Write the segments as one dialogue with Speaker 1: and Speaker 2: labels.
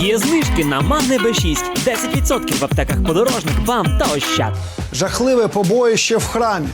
Speaker 1: Є знижки на Магне Б6. 10% в аптеках подорожник, вам та ощад.
Speaker 2: Жахливе побоїще в храмі.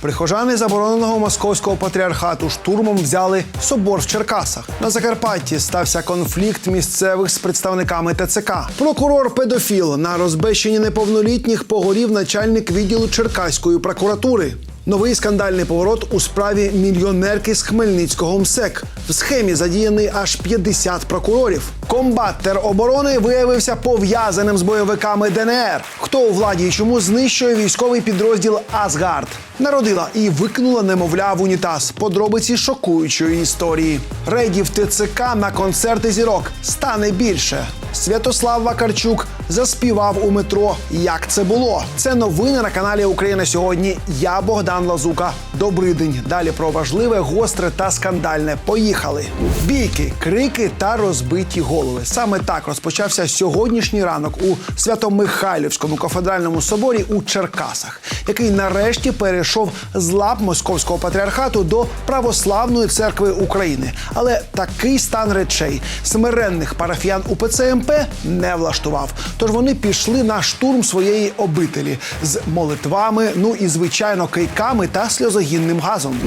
Speaker 2: Прихожани забороненого московського патріархату штурмом взяли собор в Черкасах. На Закарпатті стався конфлікт місцевих з представниками ТЦК. Прокурор педофіл на розбещенні неповнолітніх погорів начальник відділу Черкаської прокуратури. Новий скандальний поворот у справі мільйонерки з Хмельницького МСЕК. В схемі задіяний аж 50 прокурорів. Комбат тероборони виявився пов'язаним з бойовиками ДНР. Хто у владі і чому знищує військовий підрозділ Асгард? Народила і викинула немовля в унітаз. Подробиці шокуючої історії. Рейдів ТЦК на концерти зірок стане більше. Святослав Вакарчук заспівав у метро. Як це було? Це новини на каналі Україна сьогодні. Я Богдан Лазука. Добрий день. Далі про важливе, гостре та скандальне. Поїхали. Бійки, крики та розбиті голови. Саме так розпочався сьогоднішній ранок у Свято-Михайлівському кафедральному соборі у Черкасах, який нарешті перейшов з лап московського патріархату до православної церкви України. Але такий стан речей смиренних парафіян УПЦ МП не влаштував. Тож вони пішли на штурм своєї обителі з молитвами, ну і звичайно кийками та сльозогінним газом.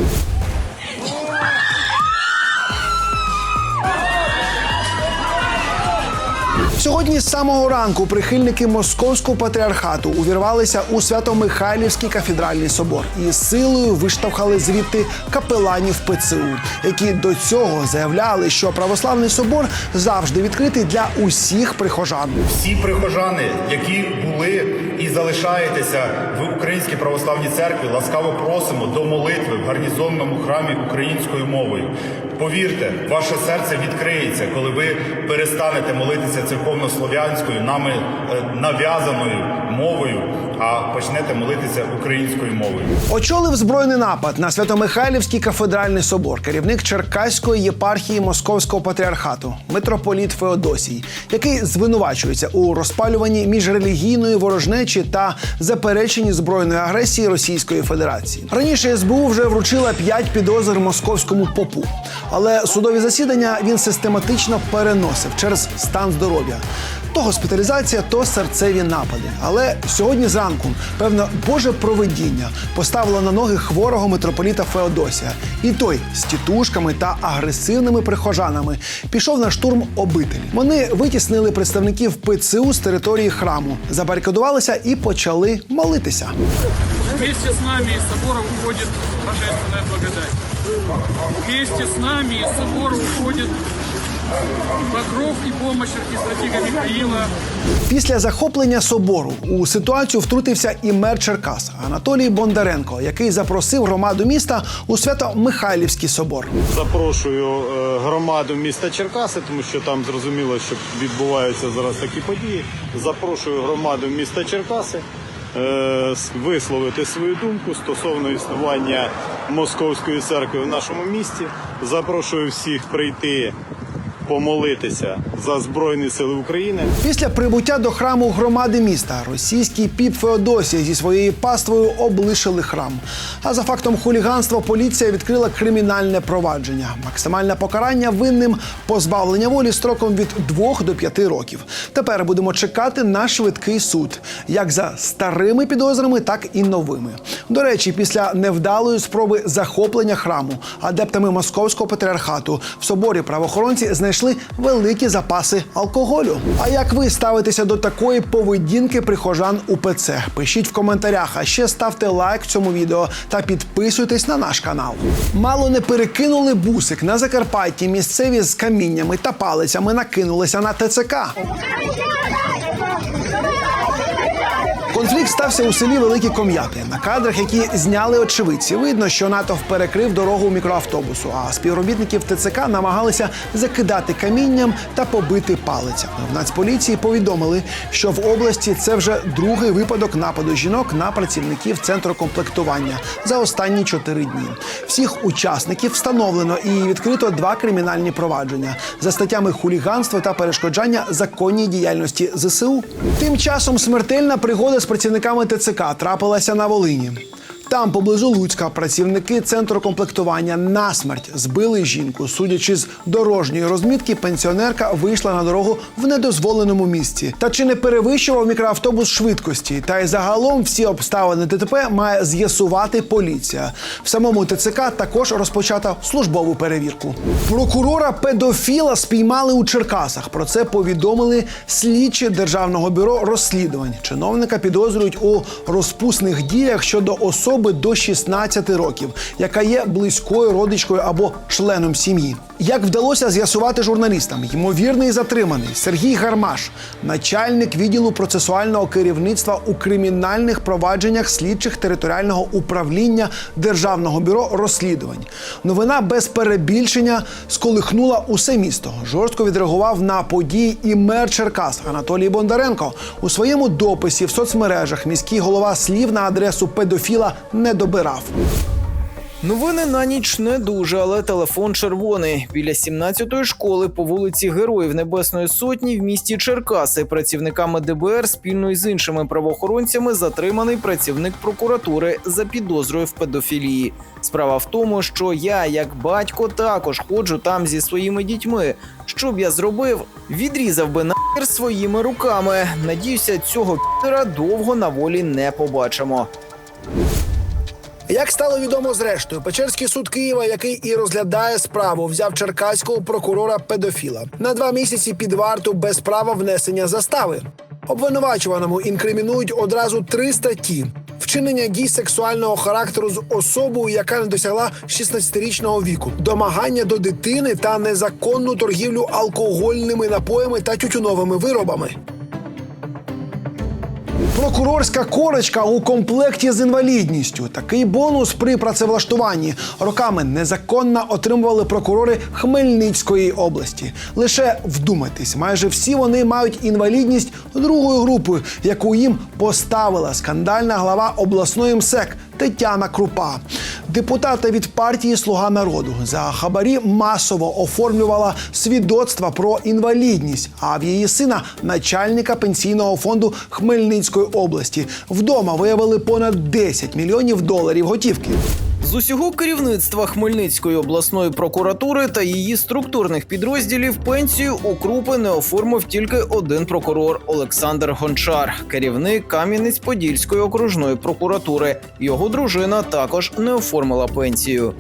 Speaker 2: Сьогодні з самого ранку прихильники московського патріархату увірвалися у Свято-Михайлівський кафедральний собор і силою виштовхали звідти капеланів ПЦУ, які до цього заявляли, що православний собор завжди відкритий для усіх прихожан.
Speaker 3: Всі прихожани, які були і залишаєтеся в Українській православній церкві, ласкаво просимо до молитви в гарнізонному храмі українською мовою. Повірте, ваше серце відкриється, коли ви перестанете молитися церковнослов'янською, нами е, нав'язаною мовою, а почнете молитися українською мовою.
Speaker 2: Очолив збройний напад на Свято-Михайлівський кафедральний собор, керівник Черкаської єпархії Московського патріархату, митрополіт Феодосій, який звинувачується у розпалюванні міжрелігійної ворожнечі та запереченні збройної агресії Російської Федерації. Раніше СБУ вже вручила п'ять підозр московському попу, але судові засідання він систематично переносив через стан здоров'я. То госпіталізація, то серцеві напади. Але сьогодні зранку, певно, Боже провидіння поставило на ноги хворого митрополіта Феодосія. І той з тітушками та агресивними прихожанами пішов на штурм обителі. Вони витіснили представників ПЦУ з території храму, забарикадувалися і почали молитися.
Speaker 4: Вместе с нами из собора уходит божественная благодать. Вместе с нами из собора уходит покров и помощь архистратига Михаила.
Speaker 2: Після захоплення собору у ситуацію втрутився і мер Черкас Анатолій Бондаренко, який запросив громаду міста у Свято-Михайлівський собор.
Speaker 5: Запрошую е, громаду міста Черкаси, тому що там зрозуміло, що відбуваються зараз такі події. Запрошую громаду міста Черкаси е, висловити свою думку стосовно існування московської церкви в нашому місті. Запрошую всіх прийти помолитися за Збройні Сили України.
Speaker 2: Після прибуття до храму громади міста російський піп Феодосія зі своєю паствою облишили храм. А за фактом хуліганства поліція відкрила кримінальне провадження. Максимальне покарання винним позбавлення волі строком від 2 до 5 років. Тепер будемо чекати на швидкий суд, як за старими підозрами, так і новими. До речі, після невдалої спроби захоплення храму адептами московського патріархату в соборі правоохоронці знайшли великі запаси алкоголю. А як ви ставитеся до такої поведінки прихожан УПЦ? Пишіть в коментарях, а ще ставте лайк цьому відео та підписуйтесь на наш канал. Мало не перекинули бусик на Закарпатті. Місцеві з каміннями та палицями накинулися на ТЦК. Конфлікт стався у селі Великі Ком'яти. На кадрах, які зняли очевидці, видно, що натовп перекрив дорогу мікроавтобусу, а співробітників ТЦК намагалися закидати камінням та побити палицями. В Нацполіції повідомили, що в області це вже другий випадок нападу жінок на працівників центру комплектування за останні чотири дні. Всіх учасників встановлено і відкрито два кримінальні провадження за статтями хуліганства та перешкоджання законній діяльності ЗСУ. Тим часом смертельна пригода з працівниками ТЦК трапилася на Волині. Там, поблизу Луцька, працівники центру комплектування насмерть збили жінку. Судячи з дорожньої розмітки, пенсіонерка вийшла на дорогу в недозволеному місці. Та чи не перевищував мікроавтобус швидкості? Та й загалом всі обставини ДТП має з'ясувати поліція. В самому ТЦК також розпочата службову перевірку. Прокурора педофіла спіймали у Черкасах. Про це повідомили слідчі державного бюро розслідувань. Чиновника підозрюють у розпусних діях щодо особи до 16 років, яка є близькою родичкою або членом сім'ї. Як вдалося з'ясувати журналістам, ймовірний затриманий Сергій Гармаш, начальник відділу процесуального керівництва у кримінальних провадженнях слідчих територіального управління Державного бюро розслідувань. Новина без перебільшення сколихнула усе місто. Жорстко відреагував на події і мер Черкас Анатолій Бондаренко. У своєму дописі в соцмережах міський голова слів на адресу педофіла не добирав.
Speaker 6: Новини на ніч не дуже, але телефон червоний. Біля 17-ї школи по вулиці Героїв Небесної Сотні в місті Черкаси працівниками ДБР спільно із іншими правоохоронцями затриманий працівник прокуратури за підозрою в педофілії. Справа в тому, що я, як батько, також ходжу там зі своїми дітьми. Що б я зробив? Відрізав би нахер своїми руками. Надіюся, цього пітера довго на волі не побачимо.
Speaker 2: Як стало відомо зрештою, Печерський суд Києва, який і розглядає справу, взяв черкаського прокурора педофіла на два місяці під варту без права внесення застави. Обвинувачуваному інкримінують одразу три статті: вчинення дій сексуального характеру з особою, яка не досягла 16-річного віку, домагання до дитини та незаконну торгівлю алкогольними напоями та тютюновими виробами. Прокурорська корочка у комплекті з інвалідністю. Такий бонус при працевлаштуванні роками незаконно отримували прокурори Хмельницької області. Лише вдумайтесь, майже всі вони мають інвалідність другої групи, яку їм поставила скандальна глава обласної МСЕК Тетяна Крупа. Депутата від партії Слуга народу за хабарі масово оформлювала свідоцтва про інвалідність. А в її сина, начальника пенсійного фонду Хмельницької області, вдома виявили понад 10 мільйонів доларів готівки.
Speaker 6: З усього керівництва Хмельницької обласної прокуратури та її структурних підрозділів пенсію у Крупи не оформив тільки один прокурор Олександр Гончар, керівник Кам'янець-Подільської окружної прокуратури. Його дружина також не оформила пенсію.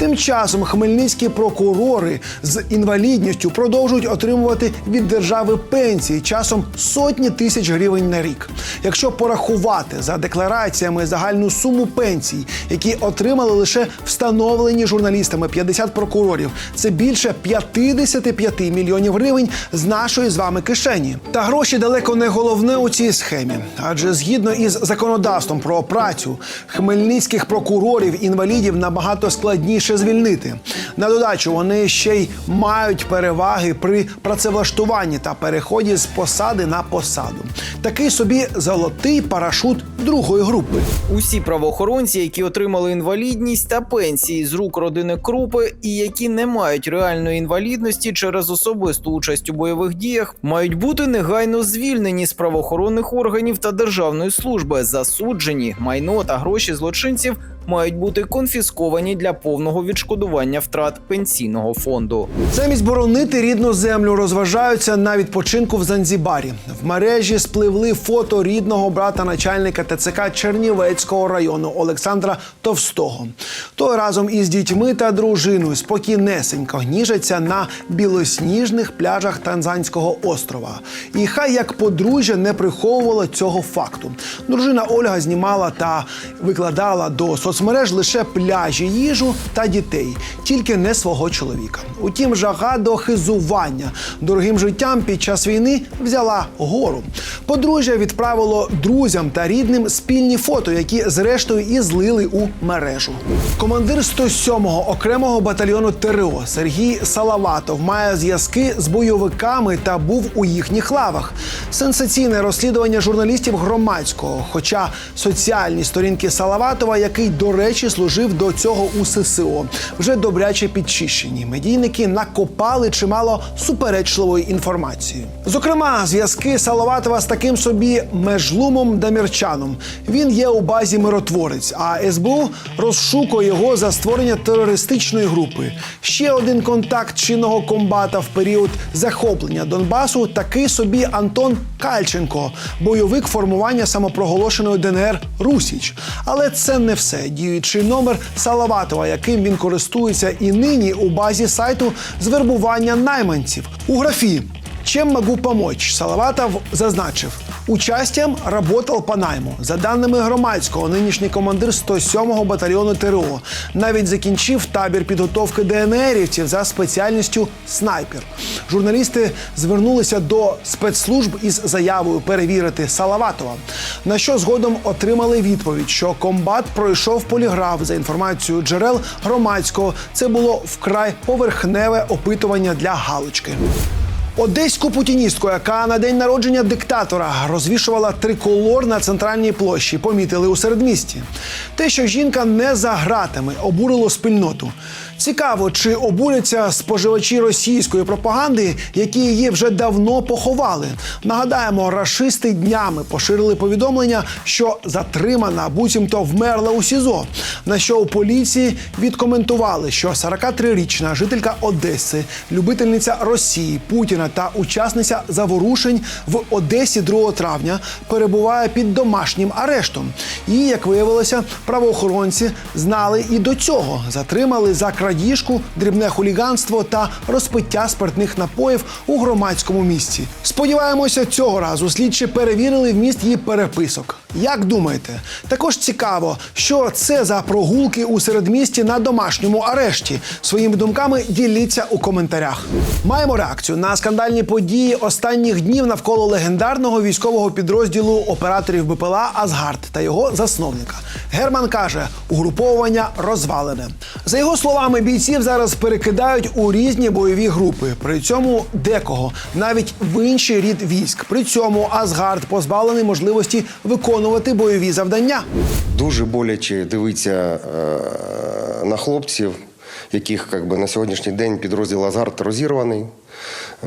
Speaker 2: Тим часом хмельницькі прокурори з інвалідністю продовжують отримувати від держави пенсії часом сотні тисяч гривень на рік. Якщо порахувати за деклараціями загальну суму пенсій, які отримали лише встановлені журналістами 50 прокурорів, це більше 55 мільйонів гривень з нашої з вами кишені. Та гроші далеко не головне у цій схемі, адже згідно із законодавством про працю хмельницьких прокурорів інвалідів набагато складніше звільнити. На додачу вони ще й мають переваги при працевлаштуванні та переході з посади на посаду. Такий собі золотий парашут другої групи.
Speaker 6: Усі правоохоронці, які отримали інвалідність та пенсії з рук родини Крупи, і які не мають реальної інвалідності через особисту участь у бойових діях, мають бути негайно звільнені з правоохоронних органів та державної служби, засуджені майно та гроші злочинців. Мають бути конфісковані для повного відшкодування втрат пенсійного фонду.
Speaker 2: Замість боронити рідну землю розважаються на відпочинку в Занзібарі. В мережі спливли фото рідного брата начальника ТЦК Чернівецького району Олександра Товстого. Той разом із дітьми та дружиною спокійнесенько ніжаться на білосніжних пляжах Танзанського острова. І хай як подружжя не приховувало цього факту. Дружина Ольга знімала та викладала до соцмереж лише пляжі, їжу та дітей, тільки не свого чоловіка. Утім, жага до хизування дорогим життям під час війни взяла гору. Подружжя відправило друзям та рідним спільні фото, які зрештою і злили у мережу. Командир 107-го окремого батальйону ТРО Сергій Салаватов має зв'язки з бойовиками та був у їхніх лавах. Сенсаційне розслідування журналістів громадського. Хоча соціальні сторінки Салаватова, який, до речі, служив до цього у ССО, вже добряче підчищені. Медійники накопали чимало суперечливої інформації. Зокрема, зв'язки Салаватова з таким собі межлумом Дамірчаном. Він є у базі миротворець, а СБУ розшукує його за створення терористичної групи. Ще один контакт чинного комбата в період захоплення Донбасу такий собі Антон Кальченко, бойовик формування самопроголошеної ДНР Русіч. Але це не все. Діючий номер Салаватова, яким він користується і нині у базі сайту звербування найманців у графі. Чим могу помочь? Салаватов зазначив. Участием работал по найму. За даними громадського, нинішній командир 107-го батальйону ТРО навіть закінчив табір підготовки ДНРівців за спеціальністю снайпер. Журналісти звернулися до спецслужб із заявою перевірити Салаватова. На що згодом отримали відповідь, що комбат пройшов поліграф за інформацією джерел громадського. Це було вкрай поверхневе опитування для галочки. Одеську путіністку, яка на день народження диктатора розвішувала триколор на центральній площі, помітили у середмісті. Те, що жінка не за гратами, обурило спільноту. Цікаво, чи обуряться споживачі російської пропаганди, які її вже давно поховали. Нагадаємо, рашисти днями поширили повідомлення, що затримана буцімто вмерла у СІЗО. На що у поліції відкоментували, що 43-річна жителька Одеси, любительниця Росії, Путіна та учасниця заворушень в Одесі 2 травня перебуває під домашнім арештом. Її, як виявилося, правоохоронці знали і до цього. Затримали за крадіжку, дрібне хуліганство та розпиття спиртних напоїв у громадському місці. Сподіваємося, цього разу слідчі перевірили вміст її переписок. Як думаєте? Також цікаво, що це за прогулки у середмісті на домашньому арешті. Своїми думками діліться у коментарях. Маємо реакцію на скандальні події останніх днів навколо легендарного військового підрозділу операторів БПЛА Асгард та його засновника. Герман каже, угруповування розвалене. За його словами, бійців зараз перекидають у різні бойові групи. При цьому декого навіть в інший рід військ. При цьому Асгард позбавлений можливості виконувати бойові завдання.
Speaker 7: Дуже боляче дивитися е, на хлопців, яких як би, на сьогоднішній день підрозділ Азарт розірваний. Е,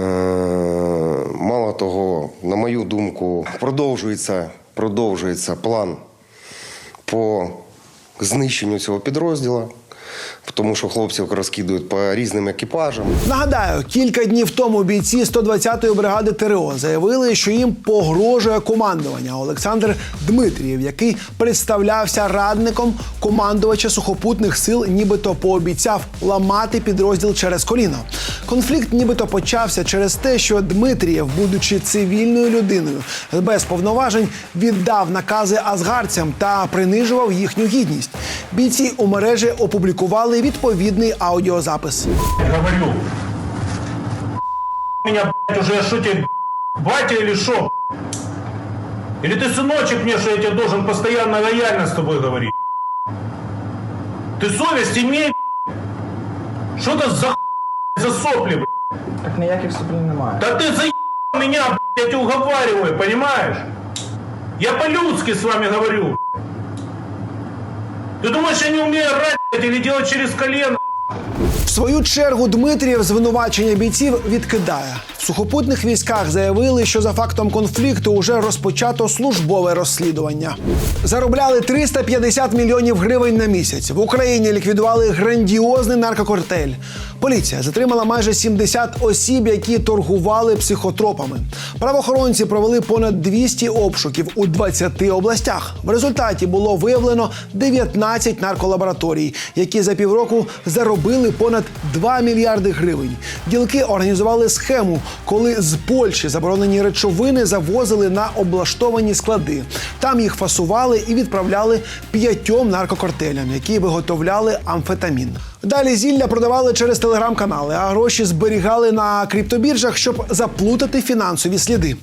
Speaker 7: мало того, на мою думку, продовжується, продовжується план по знищенню цього підрозділу, тому що хлопців розкидують по різним екіпажам.
Speaker 2: Нагадаю, кілька днів тому бійці 120-ї бригади ТРО заявили, що їм погрожує командування Олександр Дмитрієв, який представлявся радником командувача сухопутних сил, нібито пообіцяв ламати підрозділ через коліно. Конфлікт нібито почався через те, що Дмитрієв, будучи цивільною людиною, без повноважень віддав накази азгарцям та принижував їхню гідність. Бійці у мережі опублікували відповідний аудіозапис.
Speaker 8: говорю. Меня, блядь, уже что тебе, батя или шо? Или ты сыночек мне, что я тебе должен постоянно лояльно с тобой говорить? Ты совесть имей, что это за х- за сопли, блядь?
Speaker 9: Так ніяких соплів немає.
Speaker 8: Да ты за меня, блядь, я тебя уговариваю, понимаешь? Я по-людски с вами говорю. Ты думаешь, я не умею орать, блядь, или делать через колено?
Speaker 2: В свою чергу Дмитрієв звинувачення бійців відкидає. В сухопутних військах заявили, що за фактом конфлікту уже розпочато службове розслідування. Заробляли 350 мільйонів гривень на місяць. В Україні ліквідували грандіозний наркокартель. Поліція затримала майже 70 осіб, які торгували психотропами. Правоохоронці провели понад 200 обшуків у 20 областях. В результаті було виявлено 19 нарколабораторій, які за півроку заробили понад 2 мільярди гривень. Ділки організували схему, коли з Польщі заборонені речовини завозили на облаштовані склади. Там їх фасували і відправляли п'ятьом наркокартелям, які виготовляли амфетамін. Далі зілля продавали через телеграм-канали, а гроші зберігали на криптобіржах, щоб заплутати фінансові сліди.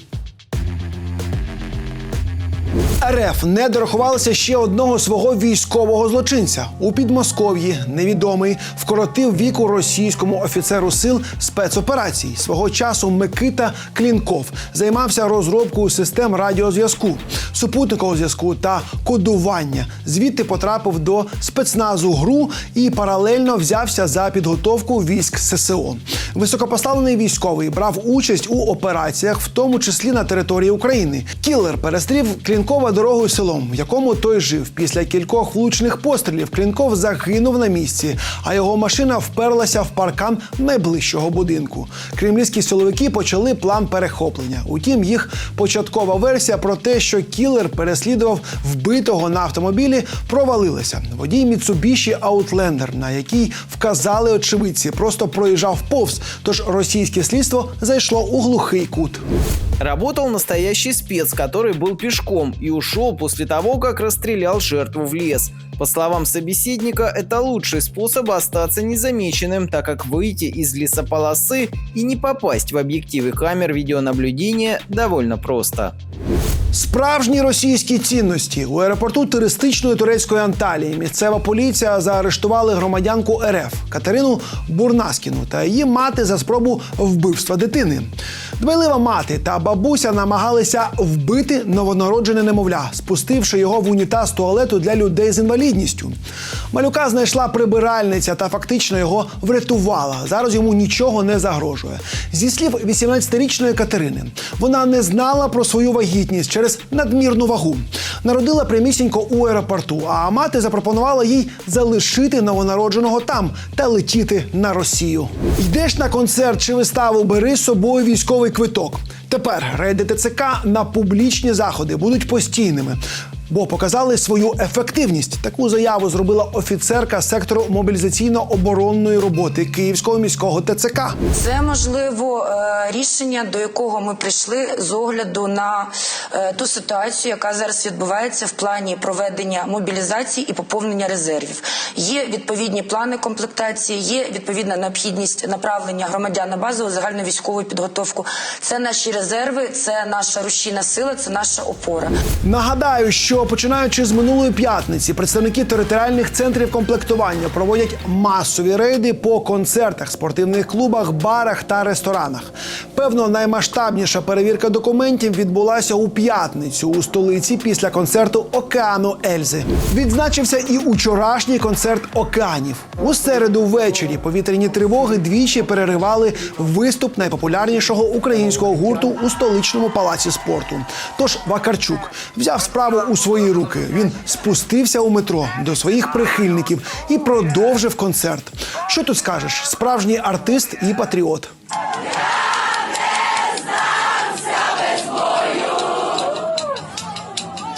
Speaker 2: РФ не дорахувалося ще одного свого військового злочинця у Підмосков'ї. Невідомий вкоротив віку російському офіцеру сил спецоперацій. Свого часу Микита Клінков займався розробкою систем радіозв'язку, супутникового зв'язку та кодування. Звідти потрапив до спецназу ГРУ і паралельно взявся за підготовку військ ССО. Високопоставлений військовий брав участь у операціях, в тому числі на території України. Кілер перестрів Клінкова дорогою селом, в якому той жив. Після кількох влучних пострілів Клінков загинув на місці, а його машина вперлася в паркан найближчого будинку. Кремлівські силовики почали план перехоплення. Утім, їх початкова версія про те, що кілер переслідував вбитого на автомобілі, провалилася. Водій Mitsubishi Outlander, на який вказали очевидці, просто проїжджав повз. Тож російське слідство зайшло у глухий кут.
Speaker 6: Работал настоящий спец, который был пешком и ушел после того, как расстрелял жертву в лес. По словам собеседника, это лучший способ остаться незамеченным, так как выйти из лесополосы и не попасть в объективы камер видеонаблюдения довольно просто.
Speaker 2: Справжні російські цінності у аеропорту туристичної турецької Анталії місцева поліція заарештували громадянку РФ Катерину Бурнаскіну та її мати за спробу вбивства дитини. Дбайлива мати та бабуся намагалися вбити новонароджене немовля, спустивши його в унітаз туалету для людей з інвалідністю. Малюка знайшла прибиральниця та фактично його врятувала. Зараз йому нічого не загрожує. Зі слів 18-річної Катерини, вона не знала про свою вагітність через надмірну вагу. Народила прямісінько у аеропорту, а мати запропонувала їй залишити новонародженого там та летіти на Росію. Йдеш на концерт чи виставу, бери з собою військовий квиток. Тепер рейди ТЦК на публічні заходи будуть постійними. Бо показали свою ефективність. Таку заяву зробила офіцерка сектору мобілізаційно-оборонної роботи Київського міського ТЦК.
Speaker 9: Це можливо е, рішення, до якого ми прийшли з огляду на е, ту ситуацію, яка зараз відбувається в плані проведення мобілізації і поповнення резервів. Є відповідні плани комплектації, є відповідна необхідність направлення громадян на базову загальну військову підготовку. Це наші резерви, це наша рушійна сила, це наша опора.
Speaker 2: Нагадаю, що починаючи з минулої п'ятниці, представники територіальних центрів комплектування проводять масові рейди по концертах, спортивних клубах, барах та ресторанах. Певно, наймасштабніша перевірка документів відбулася у п'ятницю у столиці після концерту Океану Ельзи. Відзначився і учорашній концерт океанів. У середу ввечері повітряні тривоги двічі переривали виступ найпопулярнішого українського гурту у столичному палаці спорту. Тож Вакарчук взяв справу у свої руки. Він спустився у метро до своїх прихильників і продовжив концерт. Що тут скажеш? Справжній артист і патріот.